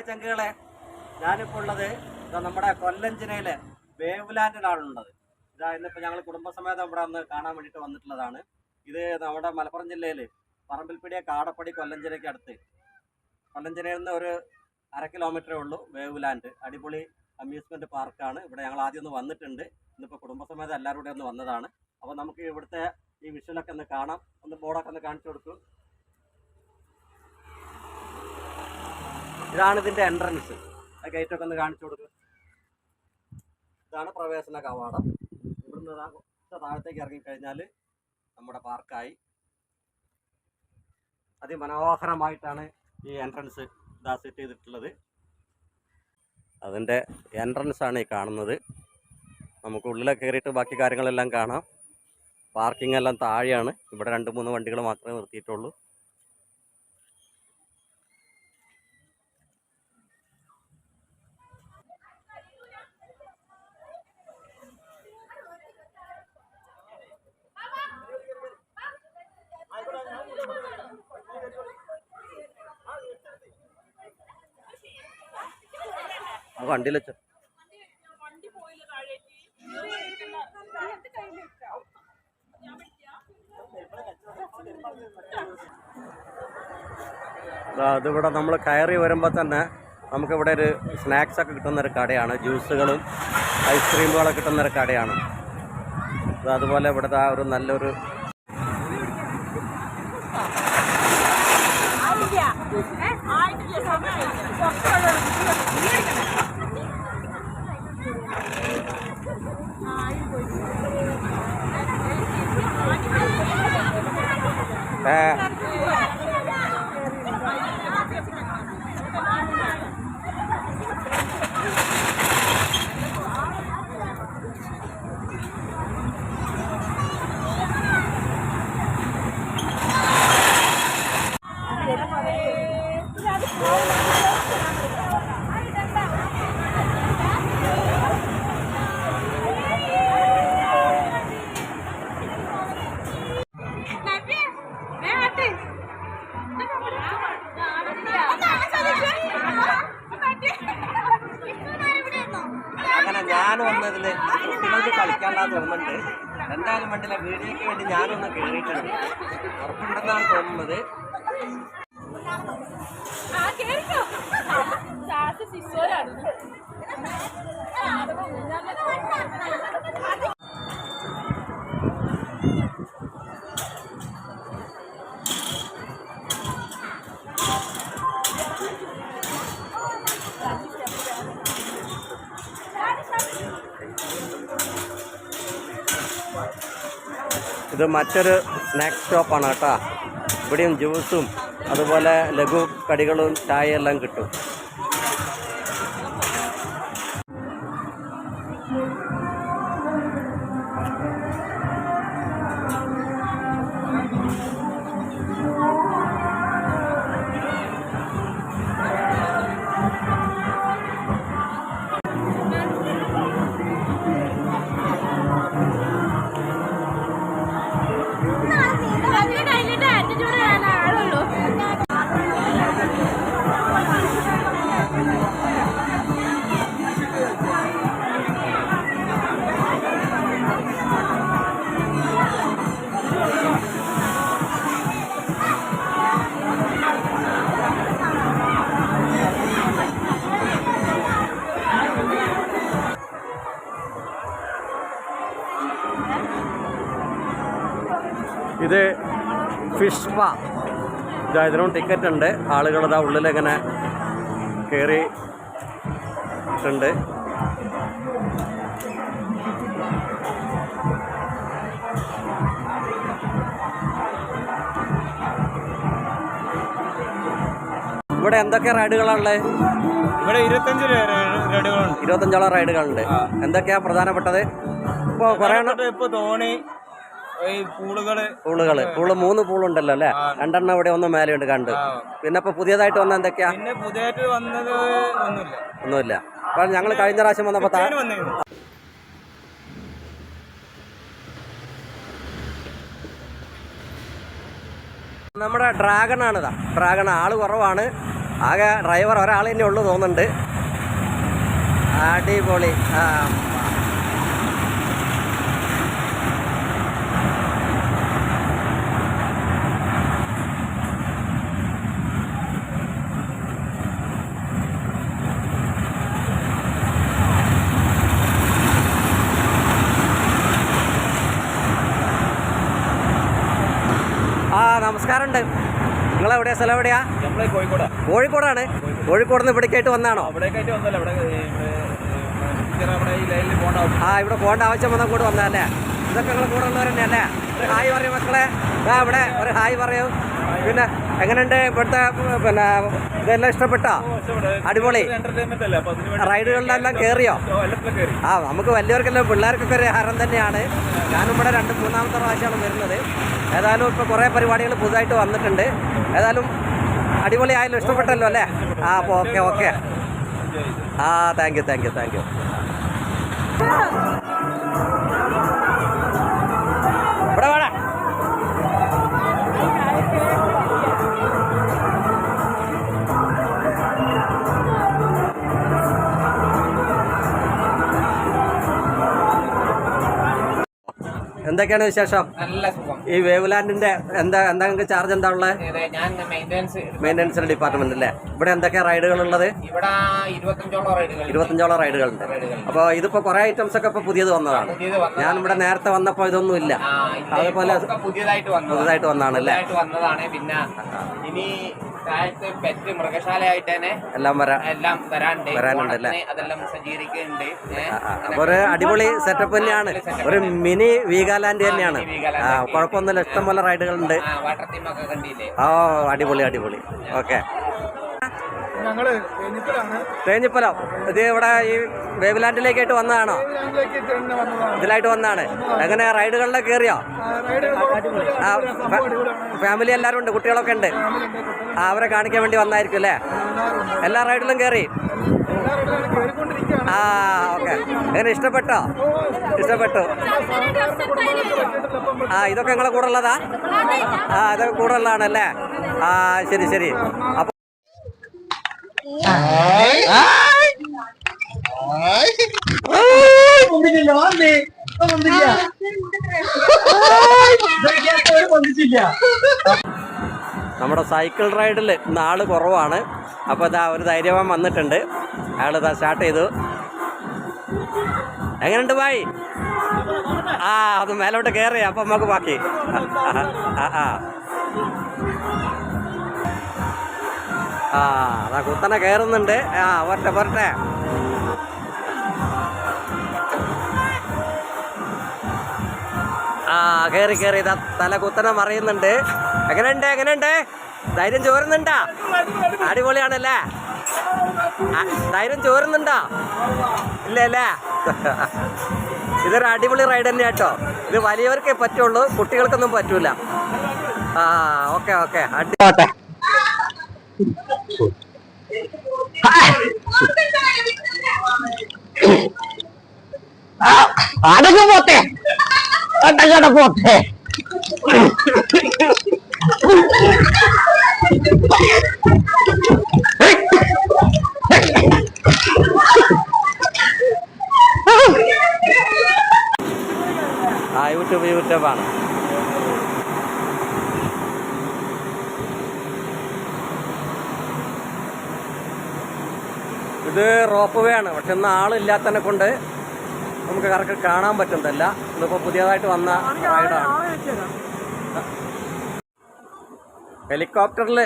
Hi ചങ്കുകളെ. ഞാനിപ്പോൾ ഉള്ളത് ഇതാ നമ്മുടെ കൊല്ലം ജില്ലയിലെ വേവ്ലാൻഡിലാണുള്ളത് ഇതാ ഇന്നിപ്പോൾ ഞങ്ങൾ കുടുംബസമേതം ഇവിടെ ഒന്ന് കാണാൻ വേണ്ടിയിട്ട് വന്നിട്ടുള്ളതാണ്. ഇത് നമ്മുടെ മലപ്പുറം ജില്ലയിൽ പറമ്പിൽപ്പിടിയ കാടപ്പടി കൊല്ലം ജില്ലയ്ക്ക് അടുത്ത്. കൊല്ലം ജില്ലയിൽ നിന്ന് ഒരു അര കിലോമീറ്ററേ ഉള്ളൂ വേവ്ലാൻഡ് അടിപൊളി അമ്യൂസ്മെന്റ് പാർക്കാണ്. ഇവിടെ ഞങ്ങൾ ആദ്യം ഒന്ന് വന്നിട്ടുണ്ട്. ഇന്നിപ്പോൾ കുടുംബസമേതം എല്ലാവരും കൂടെ ഒന്ന് വന്നതാണ്. അപ്പോൾ നമുക്ക് ഇവിടുത്തെ ഈ വിഷ്വലൊക്കെ ഒന്ന് കാണാം. ഒന്ന് ബോർഡൊക്കെ ഒന്ന് കാണിച്ചു കൊടുക്കൂ. ഇതാണ് ഇതിന്റെ എൻട്രൻസ് ആ ഗേറ്റ് ഒക്കെ ഒന്ന് കാണിച്ചു കൊടുക്കുക ഇതാണ് പ്രവേശന കവാടം. ഇവിടുന്ന് താഴത്തേക്ക് ഇറങ്ങിക്കഴിഞ്ഞാൽ നമ്മുടെ പാർക്കായി അതിമനോഹരമായിട്ടാണ് ഈ എൻട്രൻസ് ഇതാ സെറ്റ് ചെയ്തിട്ടുള്ളത്. അതിന്റെ എൻട്രൻസ് ആണ് ഈ കാണുന്നത്. നമുക്ക് ഉള്ളിലൊക്കെ കയറിയിട്ട് ബാക്കി കാര്യങ്ങളെല്ലാം കാണാം. പാർക്കിംഗ് എല്ലാം താഴെയാണ്. ഇവിടെ രണ്ട് മൂന്ന് വണ്ടികൾ മാത്രമേ നിർത്തിയിട്ടുള്ളൂ. ആ വണ്ടിയിൽ വെച്ച. അതിവിടെ നമ്മൾ കയറി വരുമ്പോൾ തന്നെ നമുക്കിവിടെ ഒരു സ്നാക്സ് ഒക്കെ കിട്ടുന്ന ഒരു കടയാണ്. ജ്യൂസുകളും ഐസ്ക്രീമുകളൊക്കെ കിട്ടുന്ന ഒരു കടയാണ്. അതുപോലെ ഇവിടുത്തെ ആ ഒരു നല്ലൊരു 拜 ഇത് മറ്റൊരു സ്നാക്സ് ഷോപ്പാണ് കേട്ടോ. ഇവിടെയും ജ്യൂസും അതുപോലെ ലഘു കടികളും ചായയെല്ലാം കിട്ടും. ഇത് ഫിഷ് സ്പാ ഇതാ ഇതിനും ടിക്കറ്റ് ഉണ്ട്. ആളുകൾ ഇതാ ഉള്ളിലിങ്ങനെ കയറി ഉണ്ട് ഇവിടെ എന്തൊക്കെ റൈഡുകളാണുള്ളത് ഇവിടെ ഇരുപത്തഞ്ച് റേഡുകളുണ്ട് ഇരുപത്തഞ്ചോളം റൈഡുകളുണ്ട് എന്തൊക്കെയാ പ്രധാനപ്പെട്ടത്? ഇപ്പോൾ കുറേ ഇപ്പൊ തോണി പൂളുകൾ പൂൾ മൂന്ന് പൂളുണ്ടല്ലോ അല്ലേ? രണ്ടെണ്ണം ഇവിടെ ഒന്ന് മേലെയുണ്ട് കണ്ട്. പിന്നെ ഇപ്പൊ പുതിയതായിട്ട് വന്ന എന്തൊക്കെയാ? പുതിയതായിട്ട് വന്നത് ഒന്നുമില്ല. അപ്പൊ ഞങ്ങൾ കഴിഞ്ഞ പ്രാവശ്യം വന്നപ്പോ നമ്മുടെ ഡ്രാഗൺ ആണിതാ ഡ്രാഗൺ ആൾ കുറവാണ്. ആകെ ഡ്രൈവർ ഒരാൾ തന്നെ ഉള്ളു തോന്നുന്നുണ്ട്. അടിപൊളി. ആ. ആ നിങ്ങൾ എവിടെയാ? സ്ഥലം എവിടെയാ കോഴിക്കോടാണ്. കോഴിക്കോട്. നിന്ന് ഇവിടേക്കായിട്ട് വന്നാണോ? ആ ഇവിടെ പോകേണ്ട ആവശ്യം വന്നാൽ കൂടെ വന്നതല്ലേ? ഇതൊക്കെ നിങ്ങൾ കൂടെ ഉള്ളവർ തന്നെ അല്ലേ ഒരു ഹായ് പറയൂ മക്കളെ. ആ ഇവിടെ ഒരു ഹായ് പറയൂ. പിന്നെ എങ്ങനെയുണ്ട് ഇവിടുത്തെ പിന്നെ ഇതെല്ലാം ഇഷ്ടപ്പെട്ടോ? അടിപൊളി. റൈഡുകളിലെല്ലാം കയറിയോ ആ നമുക്ക് വലിയവർക്കെല്ലാം പിള്ളേർക്കൊക്കെ ഒരു ഹരം തന്നെയാണ്. ഞാനും ഇവിടെ രണ്ട് മൂന്നാമത്തെ പ്രാവശ്യമാണ് വരുന്നത്. ഏതായാലും ഇപ്പോൾ കുറേ പരിപാടികൾ പുതുതായിട്ട് വന്നിട്ടുണ്ട്. ഏതായാലും അടിപൊളി ആയാലും ഇഷ്ടപ്പെട്ടല്ലോ അല്ലേ? ആ അപ്പോൾ ഓക്കെ ഓക്കെ. ആ thank you thank you thank you ഇവിടെ എന്തൊക്കെയാണ് വിശേഷം? നല്ല ഈ വേവ് വേവ്ലാൻഡിന്റെ എന്താ എന്താ നിങ്ങൾക്ക് ചാർജ് എന്താ ഉള്ളത് ഞാൻ മെയിന്റെനൻസ് മെയിന്റനൻസ് ഡിപ്പാർട്ട്മെന്റ് അല്ലേ ഇവിടെ എന്തൊക്കെ റൈഡുകൾ ഉള്ളത്? ഇവിടെ ഇരുപത്തഞ്ചോളം റൈഡുകൾ ഇരുപത്തഞ്ചോളം റൈഡുകളുണ്ട് അപ്പോൾ കുറെ കുറേ ഐറ്റംസ് ഒക്കെ ഇപ്പൊ പുതിയത് വന്നതാണ്. ഞാൻ ഇവിടെ നേരത്തെ വന്നപ്പോൾ ഇതൊന്നും ഇല്ല. അതേപോലെ പുതിയതായിട്ട് വന്നതാണ്. അല്ലേ? പിന്നെ ഇനി താഴത്ത് പെറ്റ് മൃഗശാലയായിട്ട് തന്നെ എല്ലാം വരാം എല്ലാം വരാനുണ്ട്. വരാനുണ്ട് അല്ലേ? അതെല്ലാം സജ്ജീകരിക്കുന്നുണ്ട്. ഏ, ഒരു അടിപൊളി സെറ്റപ്പ് തന്നെയാണ്. ഒരു മിനി വീഗാലാൻഡ് തന്നെയാണ്. ആ കുഴപ്പമൊന്നുമില്ല. ഇഷ്ടംപോലെ റൈഡുകളുണ്ട് വാട്ടർ തീമൊക്കെ കണ്ടില്ലേ? ഓ അടിപൊളി അടിപൊളി. ഓക്കെ ഞങ്ങൾ തേഞ്ഞിപ്പലം. ഇത് ഇവിടെ ഈ വേവിലാൻഡിലേക്കായിട്ട് വന്നതാണോ? ഇതിലായിട്ട് വന്നതാണ്. എങ്ങനെ റൈഡുകളിലൊക്കെ കയറിയോ? ആ. ഫാമിലി എല്ലാവരും ഉണ്ട് കുട്ടികളൊക്കെ ഉണ്ട്. അവരെ കാണിക്കാൻ വേണ്ടി വന്നായിരിക്കും അല്ലേ? എല്ലാ റൈഡിലും കയറി? ആ ഓക്കെ. എങ്ങനെ ഇഷ്ടപ്പെട്ടോ? ഇഷ്ടപ്പെട്ടു. ആ ഇതൊക്കെ നിങ്ങളെ കൂടെ ഉള്ളതാ? ആ ഇതൊക്കെ കൂടെ ഉള്ളതാണല്ലേ? ആ ശരി ശരി. അപ്പൊ നമ്മുടെ സൈക്കിൾ റൈഡിൽ ഇന്ന് ആൾ കുറവാണ്. അപ്പോൾ ഇതാ ഒരു ധൈര്യവാൻ വന്നിട്ടുണ്ട്. അയാൾ ഇതാ സ്റ്റാർട്ട് ചെയ്തു. എങ്ങനെയുണ്ട് ബായ് ആ അത് മേലോട്ട് കയറി അപ്പം നമുക്ക് ബാക്കി. ആ ആ. ആ അതാ കുത്തനെ കയറുന്നുണ്ട് ആ വരട്ടെ വരട്ടെ. ആ കയറി കയറി ഇതാ തല കുത്തനെ മറിയുന്നുണ്ട്. എങ്ങനെയുണ്ട് എങ്ങനെയുണ്ട്? ധൈര്യം ചോരുന്നുണ്ടാ? അടിപൊളിയാണല്ലേ? ധൈര്യം ചോരുന്നുണ്ടാ? ഇല്ല അല്ലേ ഇതൊരു അടിപൊളി റൈഡ് തന്നെ കേട്ടോ. ഇത് വലിയവർക്കേ പറ്റുള്ളൂ കുട്ടികൾക്കൊന്നും പറ്റൂല. ആ ഓക്കെ ഓക്കെ. അടിപോട്ടെ അടങ്ങ് പോത്തെ അടങ്ങട പോത്തെ ആ യൂട്യൂബ് യൂട്യൂബാണ് ഇത് റോപ്പ് വേ ആണ്. പക്ഷെ ഇന്ന് ആളില്ലാത്തതിനെ കൊണ്ട് നമുക്ക് കറക്റ്റ് കാണാൻ പറ്റുന്നില്ല ഇതിപ്പോൾ പുതിയതായിട്ട് വന്ന റൈഡാണ് ഹെലികോപ്റ്ററിൽ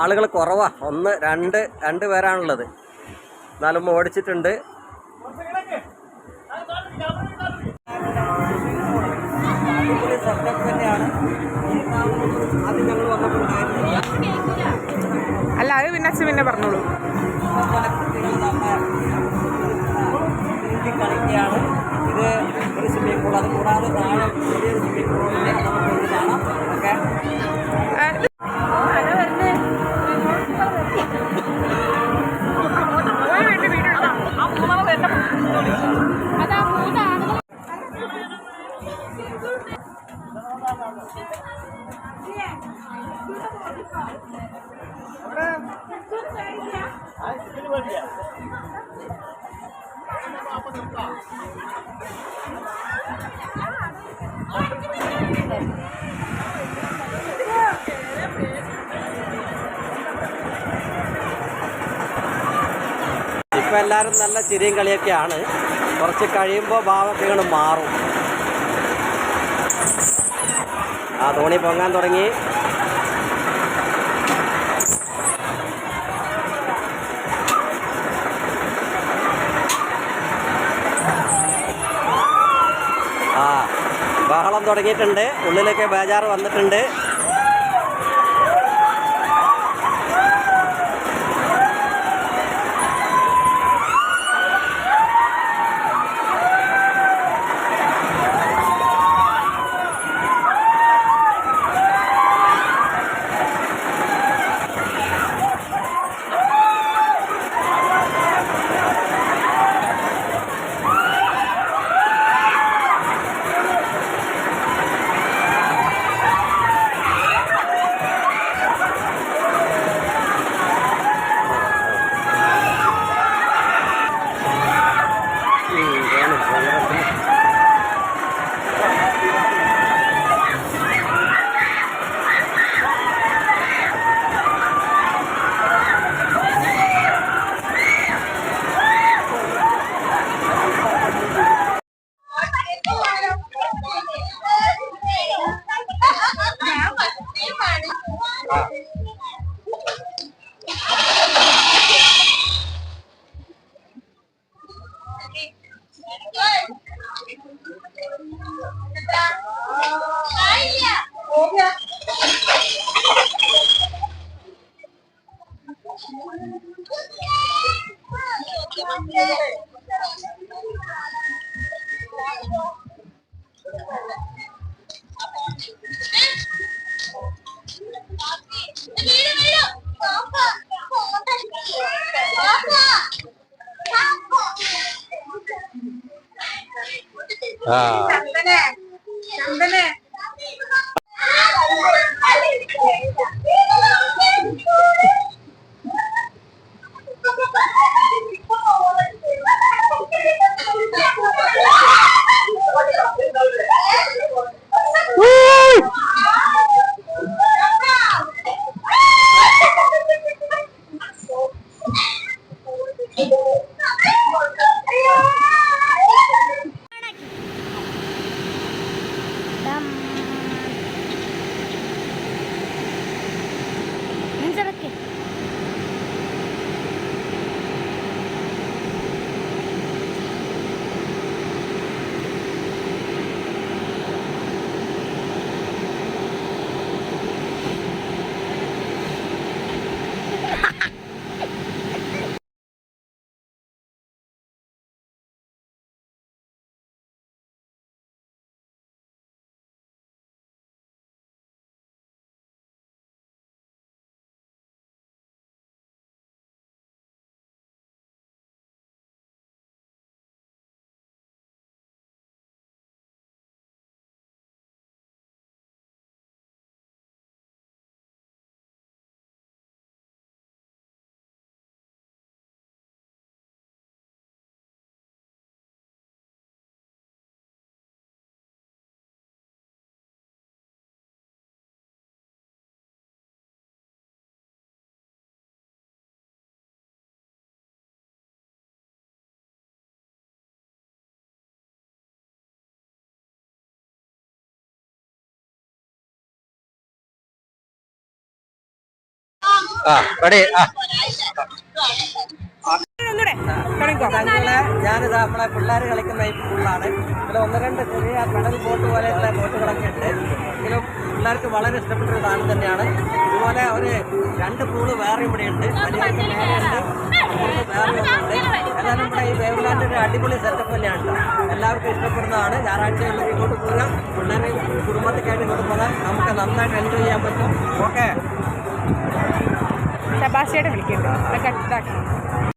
ആളുകൾ കുറവാ. ഒന്ന് രണ്ട് രണ്ട് പേരാണുള്ളത്. എന്നാലും ഓടിച്ചിട്ടുണ്ട്. അല്ല അത് പിന്നെ പിന്നെ പറഞ്ഞോളൂ. അതുപോലെ കുട്ടികൾ നമ്മുടെ നീന്തി കളിക്കുകയാണ് ഇത് ഒരു സ്വിമ്മിംഗ് പൂൾ അത് കൂടാതെ താഴെ വലിയൊരു സ്വിമ്മിംഗ് പൂളിൽ നമുക്ക് ഓക്കെ. ഇപ്പം എല്ലാവരും നല്ല ചിരിയും കളിയൊക്കെയാണ്. കുറച്ച് കഴിയുമ്പോൾ ഭാവൊക്കെ മാറും. ആ തോണി പൊങ്ങാൻ തുടങ്ങി. ബഹളം തുടങ്ങിയിട്ടുണ്ട്. ഉള്ളിലൊക്കെ ബേജാറ് വന്നിട്ടുണ്ട്. Ah. ഞാനിത് നമ്മളെ പിള്ളേർ കളിക്കുന്ന ഈ പൂളാണ്. ഇതിൽ ഒന്ന് രണ്ട് ചെറിയ കടൽ ബോട്ട് പോലെയുള്ള ബോട്ടുകളൊക്കെ ഉണ്ട്. എങ്കിലും പിള്ളേർക്ക് വളരെ ഇഷ്ടപ്പെട്ട ഒരു സാധനം തന്നെയാണ്. ഇതുപോലെ ഒരു രണ്ട് പൂൾ വേറെ ഇവിടെ ഉണ്ട്. വലിയവർക്ക് മേലെയുണ്ട് വേറെ ഉണ്ട് ഏതായാലും ഇവിടെ ഈ വേവലാന്റെ ഒരു അടിപൊളി സെറ്റപ്പ് തന്നെയാണ് ട്ടോ. എല്ലാവർക്കും ഇഷ്ടപ്പെടുന്നതാണ്. ഞായറാഴ്ചകളിൽ ഇങ്ങോട്ട് പോകാം. പിള്ളേരെ കുടുംബത്തിക്കായിട്ട് ഇങ്ങോട്ട് പോകാം. നമുക്ക് നന്നായിട്ട് എൻജോയ് ചെയ്യാൻ പറ്റും. ഓക്കെ ശബാശയുടെ വിളിക്കുന്നുണ്ട് ഇതാക്കി